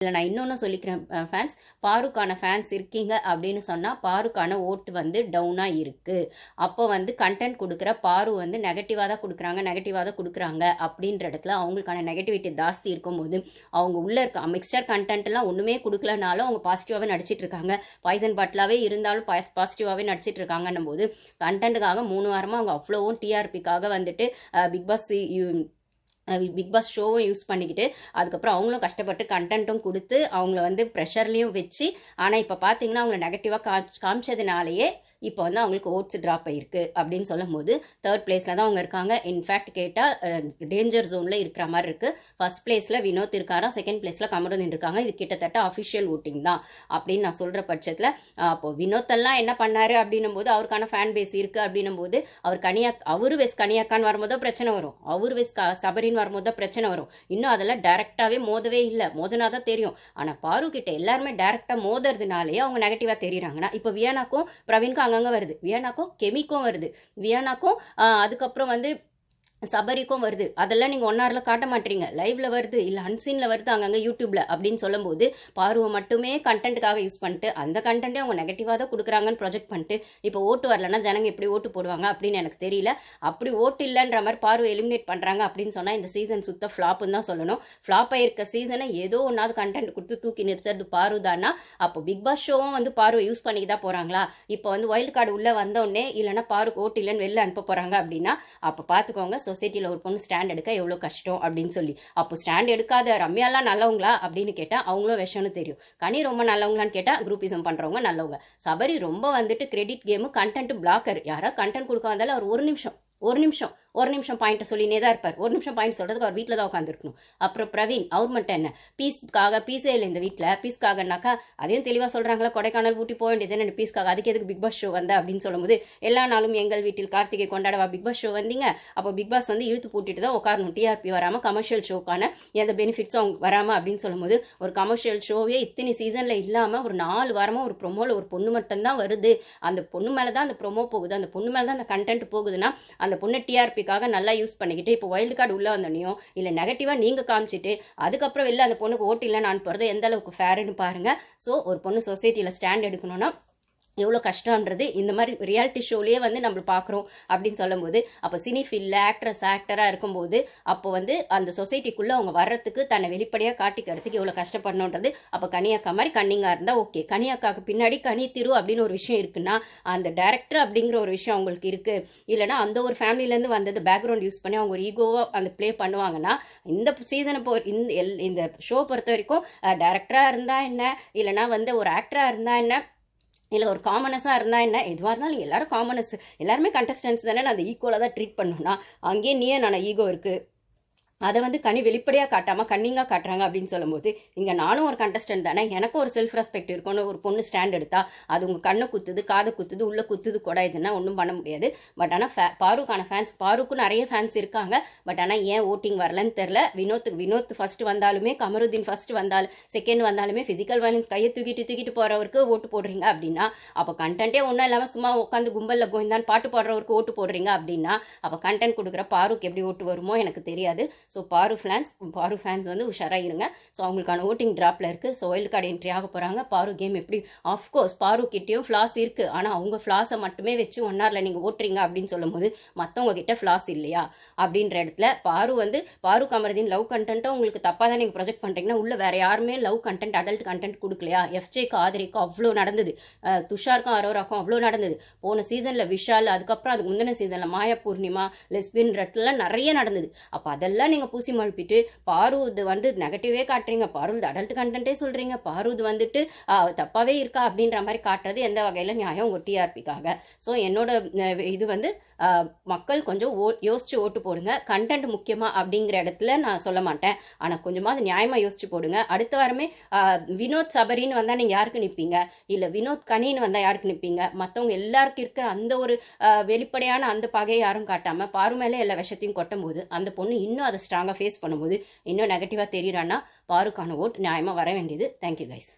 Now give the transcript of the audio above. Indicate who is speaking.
Speaker 1: இதில் நான் இன்னொன்று சொல்லிக்கிறேன் ஃபேன்ஸ் பாருக்கான ஃபேன்ஸ் இருக்கீங்க அப்படின்னு சொன்னால் பாருக்கான ஓட்டு வந்து டவுனாக இருக்குது அப்போ வந்து கண்டென்ட் கொடுக்குற பாரு வந்து நெகட்டிவாக தான் கொடுக்குறாங்க நெகட்டிவாக தான் கொடுக்குறாங்க அப்படின்ற இடத்துல அவங்களுக்கான நெகட்டிவிட்டி ஜாஸ்தி இருக்கும்போது அவங்க உள்ளே இருக்க மிக்சர் கண்டென்ட்லாம் ஒன்றுமே கொடுக்கலனாலும் அவங்க பாசிட்டிவாகவே நடிச்சிட்டு இருக்காங்க. பாய்சன் பாட்டிலாகவே இருந்தாலும் பாஸ் பாசிட்டிவாகவே நடிச்சிட்டு இருக்காங்கன்னும் போது கண்டென்ட்டுக்காக மூணு வாரமாக அவங்க அவ்வளோவும் டிஆர்பிக்காக வந்துட்டு பிக் பாஸ் பிக் பாஸ் ஷோவும் யூஸ் பண்ணிக்கிட்டு அதுக்கப்புறம் அவங்களும் கஷ்டப்பட்டு கண்டென்ட்டும் கொடுத்து அவங்கள வந்து ப்ரெஷர்லேயும் வச்சு ஆனால் இப்போ பார்த்தீங்கன்னா அவங்கள நெகட்டிவாக காமிச்சதுனாலேயே இப்போ வந்து அவங்களுக்கு ஓட்ஸ் ட்ராப் ஆயிருக்கு அப்படின்னு சொல்லும் போது தேர்ட் பிளேஸில் தான் அவங்க இருக்காங்க. இன்ஃபேக்ட் கேட்டால் டேஞ்சர் ஜோனில் இருக்கிற மாதிரி இருக்குது ஃபஸ்ட் பிளேஸில் வினோத் இருக்காரா? செகண்ட் பிளேஸில் கமருதீன் இருக்காங்க. இது கிட்டத்தட்ட அஃபிஷியல் ஓட்டிங் தான் அப்படின்னு நான் சொல்கிற பட்சத்தில் அப்போது வினோத் எல்லாம் என்ன பண்ணார் அப்படின்னும் போது அவருக்கான ஃபேன் பேஸ் இருக்குது அப்படின்னும் போது அவர் கனியா அவர் வெஸ் கனியாக்கான்னு வரும்போது பிரச்சனை வரும். அவர் வெஸ் க சபரின்னு வரும்போது தான் பிரச்சனை வரும். இன்னும் அதெல்லாம் டேரெக்டாகவே மோதவே இல்லை. மோதனா தான் தெரியும். ஆனால் பாரு கிட்ட எல்லாருமே டேரெக்டாக மோதுறதுனாலேயே அவங்க நெகட்டிவாக தெரியுறாங்கன்னா இப்போ வியனாக்கும் பிரவீன்க்கும் அங்கங்கே வருது. வியனாக்கும் கெமிக்கும் வருது. வியனாக்கும் அதுக்கப்புறம் வந்து சபரிக்கும் வருது. அதெல்லாம் நீங்கள் ஒன் ஹவரில் காட்ட மாட்டீங்க. லைவ்ல வருது இல்லை அன்சீனில் வருது அங்கங்கே யூடியூப்ல அப்படின்னு சொல்லும்போது பார்வை மட்டுமே கண்டென்ட்டுக்காக யூஸ் பண்ணிட்டு அந்த கண்டென்ட்டே அவங்க நெகட்டிவாக தான் கொடுக்குறாங்கன்னு ப்ரொஜெக்ட் பண்ணிட்டு இப்போ ஓட்டு வரலன்னா ஜனங்க எப்படி ஓட்டு போடுவாங்க அப்படின்னு எனக்கு தெரியல. அப்படி ஓட்டு இல்லைன்ற மாதிரி பார்வை எலிமினேட் பண்ணுறாங்க அப்படின்னு சொன்னால் இந்த சீசன் சுத்த ஃப்ளாப்புன்னு தான் சொல்லணும். ஃப்ளாப் ஆயிருக்க சீசனை ஏதோ ஒன்றாவது கண்டென்ட் கொடுத்து தூக்கி நிறுத்துறது பார்வை தானா? அப்போ பிக் பாஸ் ஷோவும் வந்து பார்வை யூஸ் பண்ணிக்கு தான் போகிறாங்களா இப்போ வந்து ஒயில்டு கார்டு உள்ளே வந்தோடனே இல்லைன்னா பார்வை ஓட்டு இல்லைன்னு வெளில அனுப்ப போகிறாங்க அப்படின்னா அப்போ பார்த்துக்கோங்க சொசைட்டியில் ஒரு பொண்ணு ஸ்டாண்ட் எடுக்க எவ்வளோ கஷ்டம் அப்படின்னு சொல்லி. அப்போ ஸ்டாண்ட் எடுக்காத ரம்யாலாம் நல்லவங்களா அப்படின்னு கேட்டால் அவங்களும் விஷம்னு தெரியும். கனி ரொம்ப நல்லவங்களான்னு கேட்டால் குரூப்பிசம் பண்ணுறவங்க நல்லவங்க. சபரி ரொம்ப வந்துட்டு கிரெடிட் கேமு கண்டென்ட் பிளாக்கர் யாராவது கண்டென்ட் கொடுக்க வந்தாலும் அவர் ஒரு நிமிஷம் ஒரு நிமிஷம் ஒரு நிமிஷம் பாயிண்ட்டை சொல்லினே தான் இருப்பார். ஒரு நிமிஷம் பாயிண்ட் சொல்கிறதுக்கு அவர் வீட்டில் தான் உட்காந்துருக்கணும் அப்புறம் பிரவீன் அவர் மட்டும் என்ன? பீஸ்க்காக பீஸே இல்லை இந்த வீட்டில் பீஸ்க்காகனாக்கா அதையும் தெளிவாக சொல்கிறாங்களா கொடைக்கானல் ஊட்டி போக வேண்டியது என்ன பீஸ்க்காக அதுக்கு எதுக்கு பிக் பாஸ் ஷோ வந்த? அப்படின்னு சொல்லும்போது எல்லா நாளும் எங்கள் வீட்டில் கார்த்திகை கொண்டாடவா பிக் பாஸ் ஷோ வந்தீங்க? அப்போ பிக் பாஸ் வந்து இழுத்து பூட்டிட்டு தான் உட்காரணும். டிஆர்பி வராமல் கமர்ஷியல் ஷோக்கான எந்த பெனிஃபிட்ஸும் அவங்க வராமல் அப்படின்னு சொல்லும்போது ஒரு கமர்ஷியல் ஷோவே இத்தனை சீசனில் இல்லாமல் ஒரு நாலு வாரமாக ஒரு ப்ரொமோவில் ஒரு பொண்ணு மட்டும்தான் வருது. அந்த பொண்ணு மேலே தான் அந்த ப்ரொமோ போகுது. அந்த பொண்ணு மேலே தான் அந்த கண்டென்ட் போகுதுன்னா அந்த பொண்ணு டிஆர்பிக்காக நல்லா யூஸ் பண்ணிக்கிட்டு இப்போ வைல்டு கார்டு உள்ளே வந்தோடனையும் இல்லை நெகட்டிவாக நீங்கள் காமிச்சிட்டு அதுக்கப்புறம் வெளில அந்த பொண்ணுக்கு ஓட்டு நான் போகிறது எந்த அளவுக்கு ஃபேருன்னு பாருங்கள் ஸோ ஒரு பொண்ணு சொசைட்டியில் ஸ்டாண்ட் எடுக்கணும்னா எவ்வளோ கஷ்டம்ன்றது இந்த மாதிரி ரியாலிட்டி ஷோலேயே வந்து நம்ம பார்க்குறோம் அப்படின்னு சொல்லும்போது அப்போ சினி ஃபீல்டில் ஆக்ட்ரஸ் ஆக்டராக இருக்கும்போது அப்போ வந்து அந்த சொசைட்டிக்குள்ளே அவங்க வர்றதுக்கு தன்னை வெளிப்படையாக காட்டிக்கிறதுக்கு எவ்வளோ கஷ்டப்படணுன்றது அப்போ கனியாக்கா மாதிரி கன்னிங்காக இருந்தால் ஓகே கனியாக்காவுக்கு பின்னாடி கனி திரு அப்படின்னு ஒரு விஷயம் இருக்குன்னா அந்த டேரக்டர் அப்படிங்கிற ஒரு விஷயம் அவங்களுக்கு இருக்குது இல்லைனா அந்த ஒரு ஃபேமிலியிலேருந்து வந்தது பேக்ரவுண்ட் யூஸ் பண்ணி அவங்க ஒரு ஈகோவாக அந்த ப்ளே பண்ணுவாங்கன்னா இந்த சீசனை போ இந்த எல் இந்த ஷோ பொறுத்த வரைக்கும் டேரக்டராக இருந்தால் என்ன? இல்லைனா வந்து ஒரு ஆக்டராக இருந்தால் என்ன? இல்லை ஒரு காமனஸாக இருந்தால் என்ன? எதுவாக இருந்தாலும் எல்லாரும் காமனஸ் எல்லாருமே கண்டஸ்டன்ஸ் தானே? நான் அதை ஈக்குவலாக தான் ட்ரீட் பண்ணணும்னா அங்கேயே நீயே நான் ஈகோ இருக்குது அதை வந்து கனி வெளிப்படையாக காட்டாமல் கன்னிங்காக காட்டுறாங்க அப்படின்னு சொல்லும்போது இங்கே நானும் ஒரு கண்டஸ்டன்ட் தானே எனக்கும் ஒரு செல்ஃப் ரெஸ்பெக்ட் இருக்கும்னு ஒரு பொண்ணு ஸ்டாண்ட் எடுத்தா அது உங்கள் கண்ணை குத்துது காதை குத்துது உள்ளே குத்துது கூட இதுன்னா ஒன்றும் பண்ண முடியாது. பட் ஆனால் ஃபே பாருக்கான ஃபேன்ஸ் பாருக்கும் நிறைய ஃபேன்ஸ் இருக்காங்க. பட் ஆனால் ஏன் ஓட்டிங் வரலன்னு தெரில வினோத்துக்கு வினோத் ஃபர்ஸ்ட் வந்தாலுமே கமருதீன் ஃபர்ஸ்ட் வந்தாலும் செகண்ட் வந்தாலுமே ஃபிசிக்கல் வயலன்ஸ் கையை தூக்கிட்டு தூக்கிட்டு போகிறவருக்கு ஓட்டு போடுறீங்க அப்படின்னா அப்போ கண்டென்ட்டே ஒன்றும் இல்லாமல் சும்மா உட்காந்து கும்பலில் கோய்ந்தான் பாட்டு பாடுறவருக்கு ஓட்டு போடுறீங்க அப்படின்னா அப்போ கண்டென்ட் கொடுக்குற பாருக்கு எப்படி ஓட்டு வருமோ எனக்கு தெரியாது. ஸோ பாரு ஃபேன்ஸ் பாரு ஃபேன்ஸ் வந்து உஷாராக இருங்க ஸோ அவங்களுக்கான ஓட்டிங் ட்ராப்பில் இருக்குது ஸோ ஒயில்டு கார்டு என்ட்ரி ஆக போகிறாங்க பாரு கேம் எப்படி? ஆஃப்கோர்ஸ் பாரு கிட்டேயும் ஃப்ளாஸ் இருக்குது ஆனால் அவங்க ஃப்ளாஸை மட்டுமே வச்சு ஒன் ஹவரில் நீங்கள் ஓட்டுறீங்க அப்படின்னு சொல்லும்போது மற்றவங்க கிட்ட ஃப்ளாஸ் இல்லையா? அப்படின்ற இடத்துல பாரு வந்து பாரு கமரதின் லவ் கண்டென்ட்டை உங்களுக்கு தப்பாக தான் நீங்கள் ப்ரொஜெக்ட் பண்ணுறீங்கன்னா உள்ள வேறு யாருமே லவ் கண்டென்ட் அடல்ட் கண்டென்ட் கொடுக்கலையா? எஃப்ஜேக்கு ஆதரிக்கும் அவ்வளோ நடந்தது. துஷாருக்கும் அரோராக்கும் அவ்வளோ நடந்தது. போன சீசனில் விஷால் அதுக்கப்புறம் அதுக்கு முந்தின சீசனில் மாயா பூர்ணிமா லெஸ்பின் ரெட்லாம் நிறைய நடந்தது. அப்போ அதெல்லாம் நீங்கள் பூசி மழுப்பிட்டு. பாரு இது வந்து நெகட்டிவே காட்டுறீங்க பாரு இது அடல்ட் கண்டென்ட்டே சொல்கிறீங்க பாரு இது வந்துட்டு தப்பாவே இருக்கா அப்படின்ற மாதிரி காட்டுறது எந்த வகையில் நியாயம் உங்கள் டிஆர்பிக்காக ஸோ என்னோட இது வந்து மக்கள் கொஞ்சம் ஓ யோசிச்சு ஓட்டு போடுங்க. கண்டென்ட் முக்கியமா அப்படிங்கிற இடத்துல நான் சொல்ல மாட்டேன். ஆனால் கொஞ்சமாவது நியாயமாக யோசிச்சு போடுங்க. அடுத்த வாரமே வினோத் சபரின்னு வந்தால் நீங்கள் யாருக்கு நிற்பீங்க இல்லை வினோத் கனின்னு வந்தால் யாருக்கு நிற்பீங்க மற்றவங்க எல்லாருக்கும் இருக்கிற அந்த ஒரு வெளிப்படையான அந்த பகையை யாரும் காட்டாமல் பாரு மேலே எல்லா விஷயத்தையும் கொட்டும் போது அந்த பொண்ணு இன்னும் அதை ஸ்ட்ராங்காக ஃபேஸ் பண்ணும்போது இன்னும் நெகட்டிவாக தெரியுறான்னா பாருக்கான ஓட் நியாயமாக வர வேண்டியது. Thank you guys